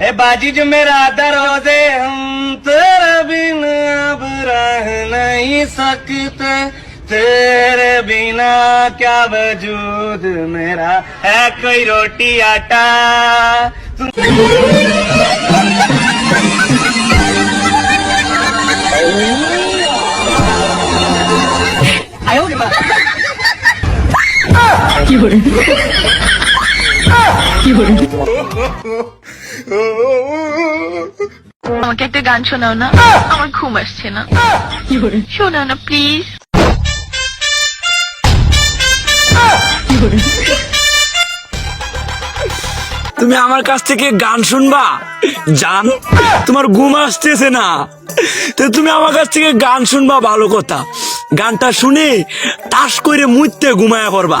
ए बाजी जो मेरा दरोजे हम तेरे बिना अब रह नहीं सकते। तेरे बिना क्या वजूद मेरा? है कोई रोटी आटा? तुम আমাকে একটা গান শোনাও না। আমার ঘুম আসছে না। শোনাও না প্লিজ তুমি আমার কাছ থেকে গান শুনবা? জান, তোমার ঘুম আসতেছে না। তো তুমি আমার কাছ থেকে গান শুনবা, ভালো কথা। গানটা শুনে তাস করে মুইতে ঘুমায়া পড়বা।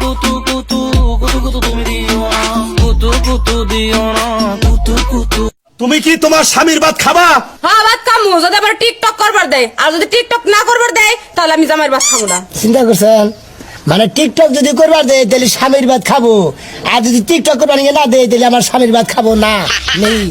কুতু কুতু কুতু কুতু কুতু কুতু কুতু তুমি দিও না কুতু কুতু দিও না কুতু কুতু তুমি কি তোমার স্বামীর ভাত খাবা? হ্যাঁ বাদ কামু যদি আবার টিকটক করবার দেয় আর যদি টিকটক না করবার দেয় তাহলে আমি জামাইয়ের বাস খাব না। চিন্তা করছেন? মানে টিকটক যদি করবার দেয় তাহলে স্বামীর ভাত খাব। আর যদি টিকটক করবার না দেয় তাহলে আমার স্বামীর ভাত খাব না। নেই।